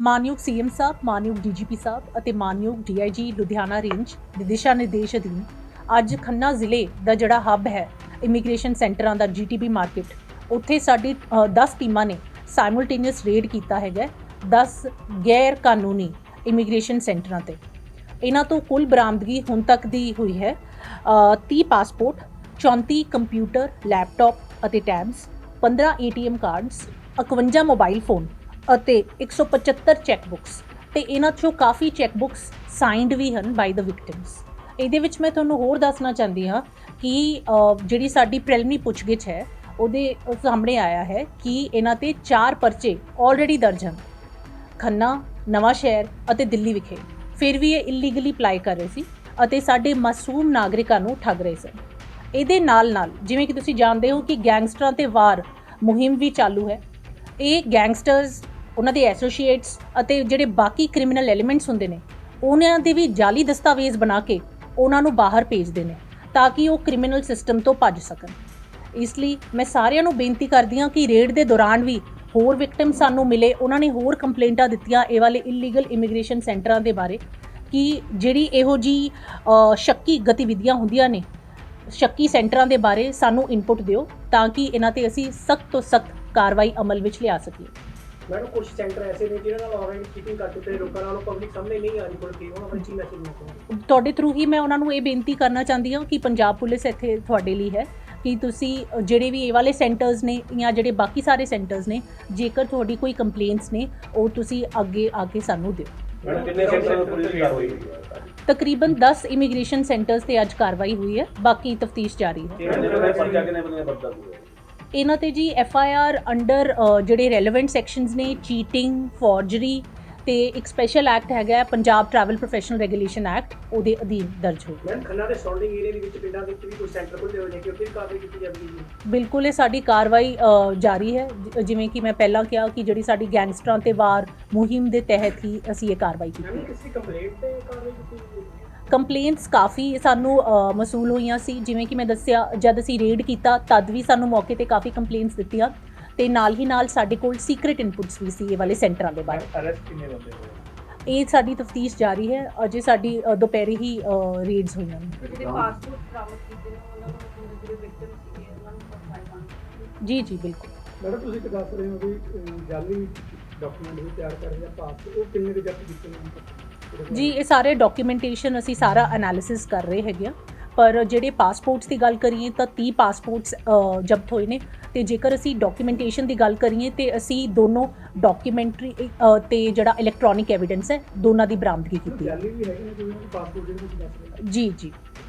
ਮਾਨਯੋਗ ਸੀਐਮ ਸਾਹਿਬ ਮਾਨਯੋਗ ਡੀਜੀਪੀ ਸਾਹਿਬ ਅਤੇ ਮਾਨਯੋਗ ਡੀਆਈਜੀ ਲੁਧਿਆਣਾ ਰੇਂਜ ਦੇ ਦਿਸ਼ਾ ਨਿਰਦੇਸ਼ ਅਧੀਨ ਅੱਜ ਖੰਨਾ ਜ਼ਿਲ੍ਹੇ ਦਾ ਜਿਹੜਾ ਹੱਬ ਹੈ ਇਮੀਗ੍ਰੇਸ਼ਨ ਸੈਂਟਰਾਂ ਦਾ ਜੀਟੀਬੀ ਮਾਰਕੀਟ ਉੱਥੇ ਸਾਡੀ ਅ, 10 ਟੀਮਾਂ ਨੇ ਸਾਈਮulਟੇਨੀਅਸ ਰੇਡ ਕੀਤਾ ਹੈਗਾ 10 ਗੈਰ ਕਾਨੂੰਨੀ ਇਮੀਗ੍ਰੇਸ਼ਨ ਸੈਂਟਰਾਂ ਤੇ। ਇਹਨਾਂ ਤੋਂ ਕੁੱਲ ਬਰਾਮਦਗੀ ਹੁਣ ਤੱਕ ਦੀ ਹੋਈ ਹੈ ਅ, 30 ਪਾਸਪੋਰਟ 34 ਕੰਪਿਊਟਰ ਲੈਪਟਾਪ ਅਤੇ tabs 15 ATM cards 51 mobile phone. ਅਤੇ 175 ਚੈੱਕ ਬੁੱਕਸ ਤੇ ਇਹਨਾਂ ਚੋਂ ਕਾਫੀ ਚੈੱਕ ਬੁੱਕਸ ਸਾਈਨਡ ਵੀ ਹਨ ਬਾਈ ਦ ਵਿਕਟਿਮਸ ਇਹਦੇ ਵਿੱਚ ਮੈਂ ਤੁਹਾਨੂੰ ਹੋਰ ਦੱਸਣਾ ਚਾਹੁੰਦੀ ਹਾਂ ਕਿ ਜਿਹੜੀ ਸਾਡੀ ਪ੍ਰੀਲਿਮਿਨਰੀ ਪੁੱਛਗਿੱਛ ਹੈ, ਉਹਦੇ ਸਾਹਮਣੇ ਆਇਆ ਹੈ ਕਿ ਇਹਨਾਂ ਤੇ ਚਾਰ ਪਰਚੇ ਆਲਰੇਡੀ ਦਰਜ ਹਨ। ਖੰਨਾ ਨਵਾਂ ਸ਼ਹਿਰ ਅਤੇ ਦਿੱਲੀ ਵਿਖੇ। ਫਿਰ ਵੀ ਇਹ ਇਲੀਗਲੀ ਅਪਲਾਈ ਕਰ ਰਹੇ ਸੀ ਅਤੇ ਸਾਡੇ ਮਾਸੂਮ ਨਾਗਰਿਕਾਂ ਨੂੰ ਠੱਗ ਰਹੇ ਸਨ। ਇਹਦੇ ਨਾਲ ਨਾਲ ਜਿਵੇਂ ਕਿ ਤੁਸੀਂ ਜਾਣਦੇ ਹੋ ਕਿ ਗੈਂਗਸਟਰਾਂ ਤੇ ਵਾਰ ਮੁਹਿੰਮ ਵੀ ਚਾਲੂ ਹੈ। ਇਹ ਗੈਂਗਸਟਰਸ ਉਹਨਾਂ ਦੇ ਐਸੋਸੀਏਟਸ ਅਤੇ ਜਿਹੜੇ ਬਾਕੀ ਕ੍ਰਿਮੀਨਲ ਐਲੀਮੈਂਟਸ ਹੁੰਦੇ ਨੇ, ਉਹਨਾਂ ਦੇ ਵੀ ਜਾਲੀ ਦਸਤਾਵੇਜ਼ ਬਣਾ ਕੇ ਉਹਨਾਂ ਨੂੰ ਬਾਹਰ ਭੇਜਦੇ ਨੇ ਤਾਂ ਕਿ ਉਹ ਕ੍ਰਿਮੀਨਲ ਸਿਸਟਮ ਤੋਂ ਭੱਜ ਸਕਣ। ਇਸ ਲਈ ਮੈਂ ਸਾਰਿਆਂ ਨੂੰ ਬੇਨਤੀ ਕਰਦੀ ਹਾਂ ਕਿ ਰੇਡ ਦੇ ਦੌਰਾਨ ਵੀ ਹੋਰ ਵਿਕਟਮ ਸਾਨੂੰ ਮਿਲੇ, ਉਹਨਾਂ ਨੇ ਹੋਰ ਕੰਪਲੇਂਟਾਂ ਦਿੱਤੀਆਂ ਇਹ ਵਾਲੇ ਇਲੀਗਲ ਇਮੀਗ੍ਰੇਸ਼ਨ ਸੈਂਟਰਾਂ ਦੇ ਬਾਰੇ ਕਿ ਜਿਹੜੀ ਇਹੋ ਜੀ ਸ਼ੱਕੀ ਗਤੀਵਿਧੀਆਂ ਹੁੰਦੀਆਂ ਨੇ, ਸ਼ੱਕੀ ਸੈਂਟਰਾਂ ਦੇ ਬਾਰੇ ਸਾਨੂੰ ਇਨਪੁਟ ਦਿਓ ਤਾਂ ਕਿ ਇਹਨਾਂ ਤੇ ਅਸੀਂ ਸਖਤ ਤੋਂ ਸਖਤ ਕਾਰਵਾਈ ਅਮਲ ਵਿੱਚ ਲਿਆ ਸਕੀਏ। ਮੈਡਮ ਕੁਝ ਸੈਂਟਰ ਐਸੇ ਨੇ ਜਿਹਨਾਂ ਨਾਲ ਆਲਰੇਡੀ ਚੀਟਿੰਗ ਕਰ ਚੁੱਕੇ ਨੇ ਲੋਕਾਂ ਨਾਲ ਪਬਲਿਕ ਸਾਹਮਣੇ ਨਹੀਂ ਆ ਰਹੀ ਕੋਲ ਕੀ ਉਹਨਾਂ ਬਾਰੇ ਕੀ ਮੈਸੇਜ ਤੁਹਾਡੇ ਥਰੂ ਹੀ ਮੈਂ ਉਹਨਾਂ ਨੂੰ ਇਹ ਬੇਨਤੀ ਕਰਨਾ ਚਾਹੁੰਦੀ ਹਾਂ ਕਿ ਪੰਜਾਬ ਪੁਲਿਸ ਇੱਥੇ ਤੁਹਾਡੇ ਲਈ ਹੈ ਕਿ ਤੁਸੀਂ ਜਿਹੜੇ ਵੀ ਇਹ ਵਾਲੇ ਸੈਂਟਰਸ ਨੇ ਜਾਂ ਜਿਹੜੇ ਬਾਕੀ ਸਾਰੇ ਸੈਂਟਰਸ ਨੇ ਜੇਕਰ ਤੁਹਾਡੀ ਕੋਈ ਕੰਪਲੇਂਟਸ ਨੇ ਉਹ ਤੁਸੀਂ ਅੱਗੇ ਆ ਕੇ ਸਾਨੂੰ ਦਿਓ। ਮੈਡਮ ਕਿੰਨੇ ਸੈਂਟਰ ਪੁਲਿਸ ਦੀ ਕਾਰਵਾਈ ਹੋਈ? ਹੈ ਤਕਰੀਬਨ 10 ਇਮੀਗ੍ਰੇਸ਼ਨ ਸੈਂਟਰਸ ਤੇ ਅੱਜ ਕਾਰਵਾਈ ਹੋਈ ਹੈ ਬਾਕੀ ਤਫਤੀਸ਼ ਜਾਰੀ ਹੈ। ਇਹਨਾਂ ਤੇ ਜੀ ਐਫ ਆਈ ਆਰ ਅੰਡਰ ਜਿਹੜੇ ਰੈਲੇਵੈਂਟ ਸੈਕਸ਼ਨਸ ਨੇ ਚੀਟਿੰਗ ਫੋਰਜਰੀ ਤੇ ਇੱਕ ਸਪੈਸ਼ਲ ਐਕਟ ਹੈਗਾ ਹੈ, Punjab travel professional regulation act ਉਹਦੇ ਅਧੀਨ ਦਰਜ ਹੋਈ। ਮੈਮ ਖੰਨਾ ਦੇ ਸਰਾਊਂਡਿੰਗ ਏਰੀਆ ਦੇ ਵਿੱਚ ਪਿੰਡਾਂ ਵਿੱਚ ਵੀ ਕੋਈ ਸੈਂਟਰ ਖੁੱਲੇ ਹੋਏ ਨੇ ਕਿ ਉੱਥੇ ਕਾਰਵਾਈ ਕੀਤੀ ਜਾਵੇਗੀ ਜੀ? ਬਿਲਕੁਲ ਇਹ ਸਾਡੀ ਕਾਰਵਾਈ ਜਾਰੀ ਹੈ ਜਿਵੇਂ ਕਿ ਮੈਂ ਪਹਿਲਾਂ ਕਿਹਾ ਕਿ ਜਿਹੜੀ ਸਾਡੀ ਗੈਂਗਸਟਰਾਂ ਤੇ ਵਾਰ ਮੁਹਿੰਮ ਦੇ ਤਹਿਤ ਹੀ ਅਸੀਂ ਇਹ ਕਾਰਵਾਈ ਕੀਤੀ ਹੈ। ਕਿਸੇ ਕੰਪਲੇਂਟ ਤੇ ਕਾਰਵਾਈ ਕੀਤੀ ਕੰਪਲੇਂਟਸ ਕਾਫੀ ਸਾਨੂੰ ਮਸੂਲ ਹੋਈਆਂ ਸੀ। ਜਿਵੇਂ ਕਿ ਮੈਂ ਦੱਸਿਆ ਜਦ ਅਸੀਂ ਰੇਡ ਕੀਤਾ ਤਦ ਵੀ ਸਾਨੂੰ ਮੌਕੇ ਤੇ ਕਾਫੀ ਕੰਪਲੇਂਟਸ ਦਿੱਤੀਆਂ। ਤੇ ਨਾਲ ਹੀ ਨਾਲ ਸਾਡੇ ਕੋਲ ਸੀਕ੍ਰੀਟ ਇਨਪੁਟਸ ਵੀ ਸੀ ਇਹ ਵਾਲੇ ਸੈਂਟਰਾਂ ਦੇ ਬਾਰੇ। ਅਰੈਸਟ ਕਿੰਨੇ ਬੰਦੇ ਹੋਏ? ਇਹ ਸਾਡੀ ਤਫਤੀਸ਼ ਜਾਰੀ ਹੈ। ਅਜੇ ਸਾਡੀ ਦੁਪਹਿਰੇ ਹੀ ਰੇਡਸ ਹੋਈਆਂ ਨੇ। ਜਿਹੜੇ ਪਾਸਪੋਰਟ ਬਰਾਮਦ ਕੀਤੇ ਨੇ ਉਹਨਾਂ ਨੂੰ ਜਿਹੜੇ ਵਿਕਟਮ ਸੀਗੇ ਉਹਨਾਂ ਨੂੰ ਪਹੁੰਚਾਇਆ ਜੀ ਜੀ ਬਿਲਕੁਲ। ਮੈਡਮ ਤੁਸੀਂ ਕਿ ਦੱਸ ਰਹੇ ਹੋ ਵੀ ਜਾਲੀ ਡਾਕੂਮੈਂਟ ਵੀ ਤਿਆਰ ਕਰ ਰਹੇ ਆ ਪਾਸ ਉਹ ਕਿੰਨੇ ਕੁ ਜ਼ਬਤ ਕੀਤੇ ਨੇ? ਜੀ ਇਹ ਸਾਰੇ ਡਾਕੂਮੈਂਟੇਸ਼ਨ ਅਸੀਂ ਸਾਰਾ ਐਨਾਲਿਸਿਸ ਕਰ ਰਹੇ ਹੈਗੇ ਆ। ਪਰ ਜਿਹੜੇ ਪਾਸਪੋਰਟਸ ਦੀ ਗੱਲ ਕਰੀਏ ਤਾਂ 30 ਪਾਸਪੋਰਟਸ ਜ਼ਬਤ ਹੋਏ ਨੇ। ਤੇ ਜੇਕਰ ਅਸੀਂ ਡਾਕੂਮੈਂਟੇਸ਼ਨ ਦੀ ਗੱਲ ਕਰੀਏ ਤੇ ਅਸੀਂ ਦੋਨੋਂ ਡਾਕੂਮੈਂਟਰੀ ਤੇ ਜਿਹੜਾ ਇਲੈਕਟ੍ਰੋਨਿਕ ਐਵੀਡੈਂਸ ਹੈ ਦੋਨਾਂ ਦੀ ਬਰਾਮਦਗੀ ਕੀਤੀ ਹੈ। ਜੀ ਜੀ।